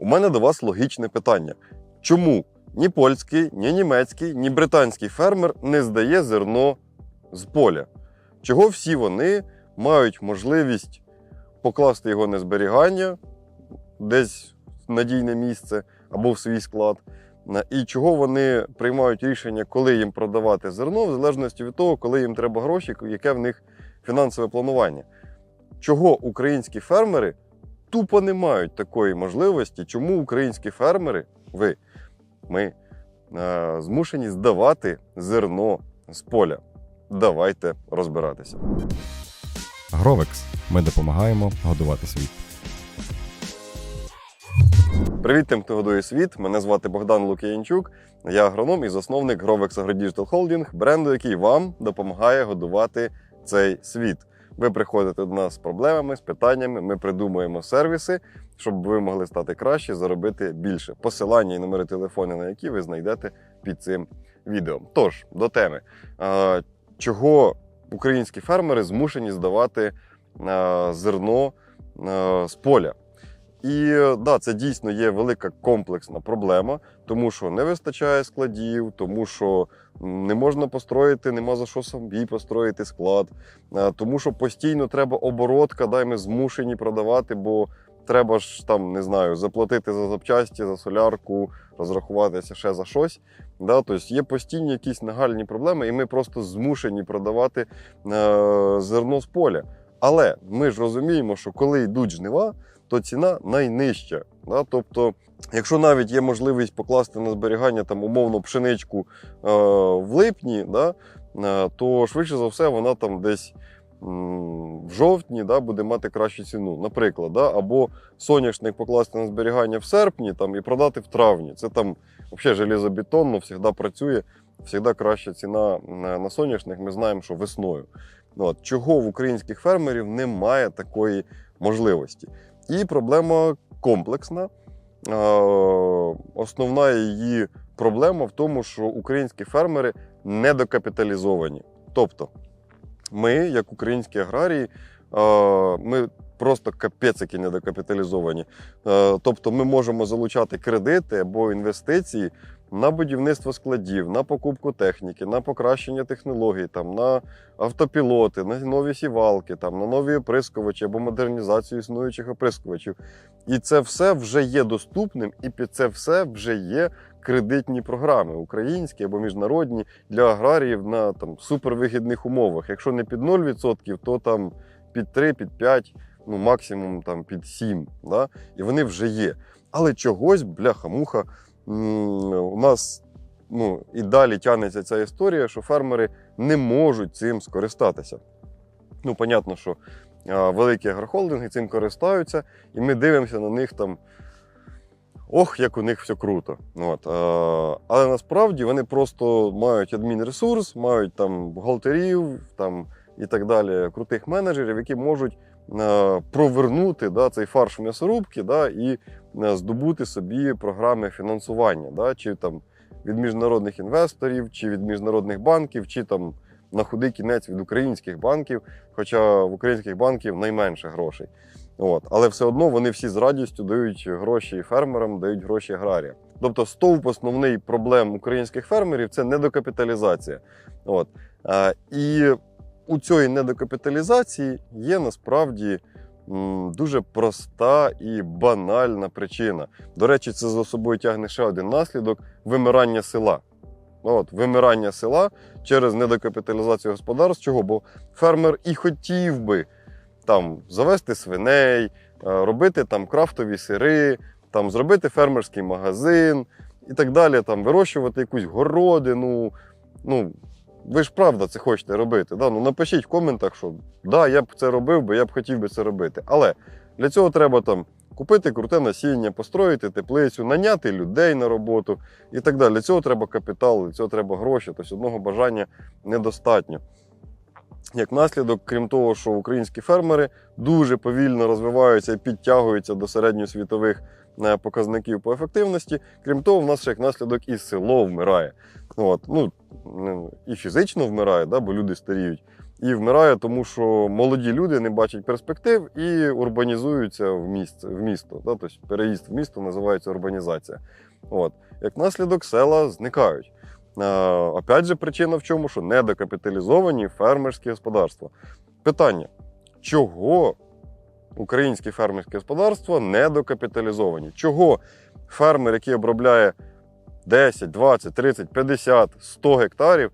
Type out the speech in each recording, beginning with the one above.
У мене до вас логічне питання: чому ні польський, ні німецький, ні британський фермер не здає зерно з поля? Чого всі вони мають можливість покласти його на зберігання десь в надійне місце або в свій склад? І чого вони приймають рішення, коли їм продавати зерно, в залежності від того, коли їм треба гроші, яке в них фінансове планування? Чого українські фермери тупо не мають такої можливості? Чому українські фермери, ви, ми, е, змушені здавати зерно з поля? Давайте розбиратися. Гровекс. Ми допомагаємо годувати світ. Привіт тим, хто годує світ. Мене звати Богдан Лук'янчук. Я агроном і засновник Grovex AgroDigital Holding, бренду, який вам допомагає годувати цей світ. Ви приходите до нас з проблемами, з питаннями. Ми придумуємо сервіси, щоб ви могли стати краще, заробити більше. Посилання і номери телефону, на які ви знайдете під цим відео. Тож до теми, чого українські фермери змушені здавати зерно з поля. І да, це дійсно є велика комплексна проблема, тому що не вистачає складів, тому що не можна построїти, нема за що собі построїти склад, е, тому що постійно треба оборотка, дай ми змушені продавати, бо треба ж там, не знаю, заплатити за запчасті, за солярку, розрахуватися ще за щось. Да? Тобто є постійні якісь нагальні проблеми, і ми просто змушені продавати е, зерно з поля. Але ми ж розуміємо, що коли йдуть жнива, то ціна найнижча. Да? Тобто, якщо навіть є можливість покласти на зберігання там умовно пшеничку е, в липні, да? е, то швидше за все вона там десь в жовтні да, буде мати кращу ціну. Наприклад, да? або соняшник покласти на зберігання в серпні там, і продати в травні. Це там взагалі железобетонно завжди працює. Завжди краща ціна на на соняшник. Ми знаємо, що весною. Ну, От, чого в українських фермерів немає такої можливості? І проблема комплексна. Е, Основна її проблема в тому, що українські фермери недокапіталізовані. Тобто, ми, як українські аграрії, ми просто капець які недокапіталізовані. Е, Тобто, ми можемо залучати кредити або інвестиції на будівництво складів, на покупку техніки, на покращення технологій, там, на автопілоти, на нові сівалки, там, на нові оприскувачі або модернізацію існуючих оприскувачів. І це все вже є доступним, і під це все вже є кредитні програми, українські або міжнародні для аграріїв на там, супервигідних умовах. Якщо не під 0%, то там під 3, під 5, ну максимум там, під 7. Да? І вони вже є. Але чогось, бляха-муха, у нас ну, і далі тягнеться ця історія, що фермери не можуть цим скористатися. Ну, понятно, що великі агрохолдинги цим користаються, і ми дивимося на них там. Ох, як у них все круто. От, але насправді вони просто мають адмінресурс, мають там бухгалтерів там, і так далі, крутих менеджерів, які можуть е, провернути да, цей фарш м'ясорубки да, і е, здобути собі програми фінансування, да, чи там від міжнародних інвесторів, чи від міжнародних банків, чи там на худий кінець від українських банків, хоча в українських банків найменше грошей. От. Але все одно вони всі з радістю дають гроші фермерам, дають гроші аграріям. Тобто стовп основний проблем українських фермерів це недокапіталізація. От. А, і у цієї недокапіталізації є насправді дуже проста і банальна причина. До речі, це за собою тягне ще один наслідок вимирання села. Ну, От, вимирання села через недокапіталізацію господарств. Бо фермер і хотів би там завести свиней, е, робити там крафтові сири, там зробити фермерський магазин і так далі, там вирощувати якусь городину. Ну, ви ж правда це хочете робити. Да? Ну, напишіть в коментах, що да, я б це робив, бо я б хотів би це робити. Але для цього треба там купити круте насіння, построїти теплицю, наняти людей на роботу і так далі. Для цього треба капітал, для цього треба гроші. Тобто одного бажання недостатньо. Як наслідок, крім того, що українські фермери дуже повільно розвиваються і підтягуються до середньосвітових е, показників по ефективності. Крім того, в нас ще як наслідок і село вмирає. От, ну, і фізично вмирає, да, бо люди старіють. і вмирає, тому що молоді люди не бачать перспектив і урбанізуються в, місце, в місто. Да? Тобто переїзд в місто називається урбанізація. От. Як наслідок села зникають. Е, опять же, причина в чому, що недокапіталізовані фермерські господарства. Питання: чого українські фермерські господарства недокапіталізовані? Чого фермер, який обробляє 10, 20, 30, 50, 100 гектарів,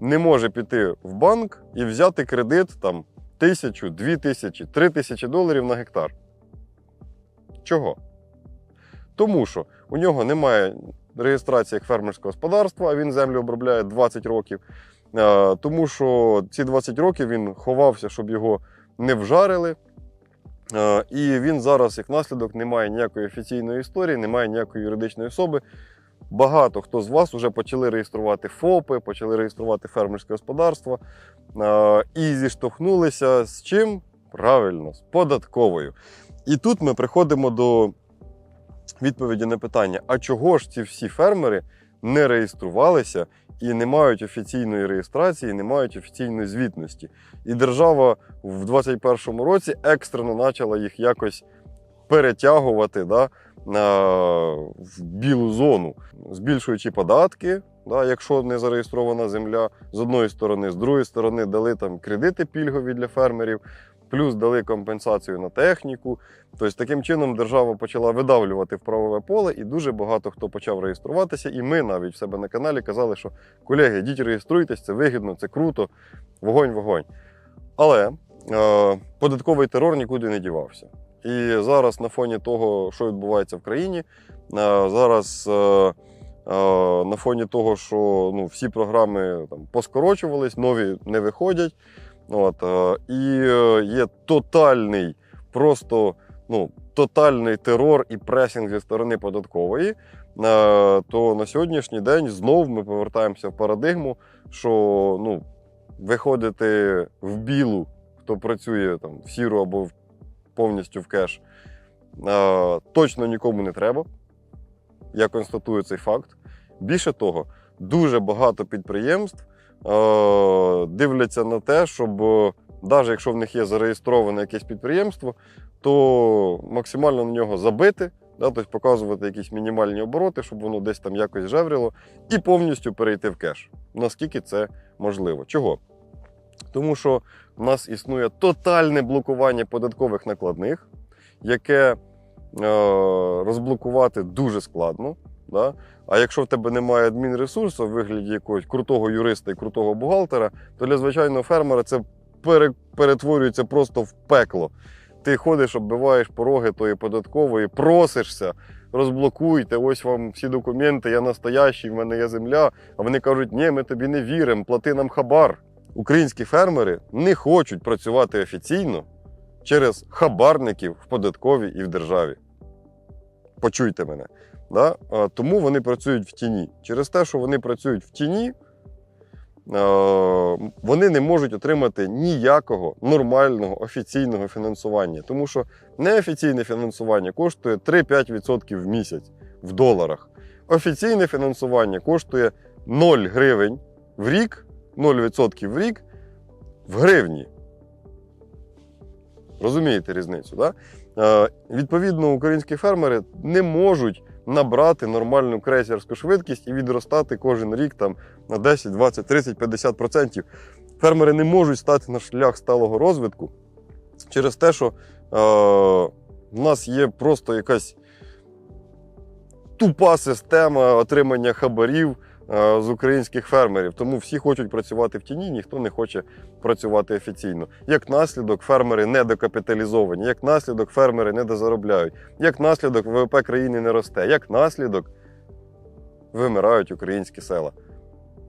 не може піти в банк і взяти кредит там тисячу, дві тисячі, три тисячі доларів на гектар? Чого? Тому що у нього немає реєстрації як фермерського господарства, а він землю обробляє 20 років. Е, Тому що ці 20 років він ховався, щоб його не вжарили. Е, І він зараз, як наслідок, не має ніякої офіційної історії, немає ніякої юридичної особи. Багато хто з вас вже почали реєструвати ФОПи, почали реєструвати фермерське господарство і зіштовхнулися з чим? Правильно, з податковою. І тут ми приходимо до відповіді на питання: а чого ж ці всі фермери не реєструвалися і не мають офіційної реєстрації, не мають офіційної звітності? І держава в 2021 році екстрено почала їх якось перетягувати да, в білу зону, збільшуючи податки. Да, якщо не зареєстрована земля з одної сторони, з другої сторони дали там кредити пільгові для фермерів, плюс дали компенсацію на техніку. Тобто таким чином держава почала видавлювати в правове поле, і дуже багато хто почав реєструватися. І ми навіть в себе на каналі казали, що колеги, йдіть реєструйтесь, це вигідно, це круто, вогонь, вогонь. Але е, податковий терор нікуди не дівався. І зараз на фоні того, що відбувається в країні, е, зараз. Е, е, на фоні того, що ну, всі програми там, поскорочувались, нові не виходять. От, і є тотальний, просто ну, тотальний терор і пресінг зі сторони податкової. То на сьогоднішній день знов ми повертаємося в парадигму, що ну, виходити в білу, хто працює там, в сіру або в- повністю в кеш, точно нікому не треба. Я констатую цей факт. Більше того, дуже багато підприємств дивляться на те, щоб навіть якщо в них є зареєстроване якесь підприємство, то максимально на нього забити, да, тобто показувати якісь мінімальні обороти, щоб воно десь там якось жевріло, і повністю перейти в кеш. Наскільки це можливо? Чого? Тому що в нас існує тотальне блокування податкових накладних, яке е, розблокувати дуже складно. Да? А якщо в тебе немає адмінресурсу в вигляді якогось крутого юриста і крутого бухгалтера, то для звичайного фермера це перетворюється просто в пекло. Ти ходиш, оббиваєш пороги тої податкової, просишся, розблокуйте, ось вам всі документи, я настоящий, в мене є земля. А вони кажуть, ні, ми тобі не віримо, плати нам хабар. Українські фермери не хочуть працювати офіційно через хабарників в податковій і в державі. Почуйте мене. Да? Тому вони працюють в тіні. Через те, що вони працюють в тіні, вони не можуть отримати ніякого нормального офіційного фінансування. Тому що неофіційне фінансування коштує 3-5% в місяць в доларах. Офіційне фінансування коштує 0 гривень в рік, 0% в рік в гривні. Розумієте різницю? Да? Е, відповідно, українські фермери не можуть набрати нормальну крейсерську швидкість і відростати кожен рік там, на 10, 20, 30, 50%. Фермери не можуть стати на шлях сталого розвитку через те, що е, в нас є просто якась тупа система отримання хабарів з українських фермерів. Тому всі хочуть працювати в тіні, ніхто не хоче працювати офіційно. Як наслідок, фермери недокапіталізовані, як наслідок, фермери недозаробляють, як наслідок, ВВП країни не росте, як наслідок вимирають українські села.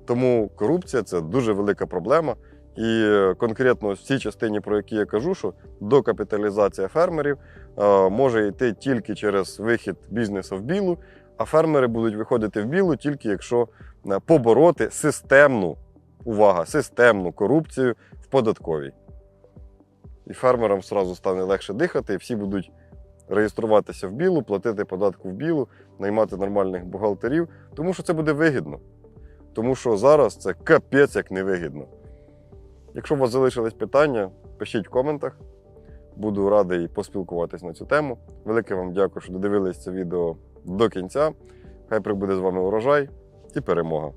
Тому корупція це дуже велика проблема. І е, конкретно в цій частині, про які я кажу, що докапіталізація фермерів е, може йти тільки через вихід бізнесу в білу, а фермери будуть виходити в білу тільки якщо е, побороти системну, увага, системну корупцію в податковій. І фермерам одразу стане легше дихати, і всі будуть реєструватися в білу, платити податку в білу, наймати нормальних бухгалтерів, тому що це буде вигідно. Тому що зараз це капець як невигідно. Якщо у вас залишились питання, пишіть в коментах. Буду радий поспілкуватись на цю тему. Велике вам дякую, що додивились це відео до кінця. Хай прибуде з вами урожай і перемога.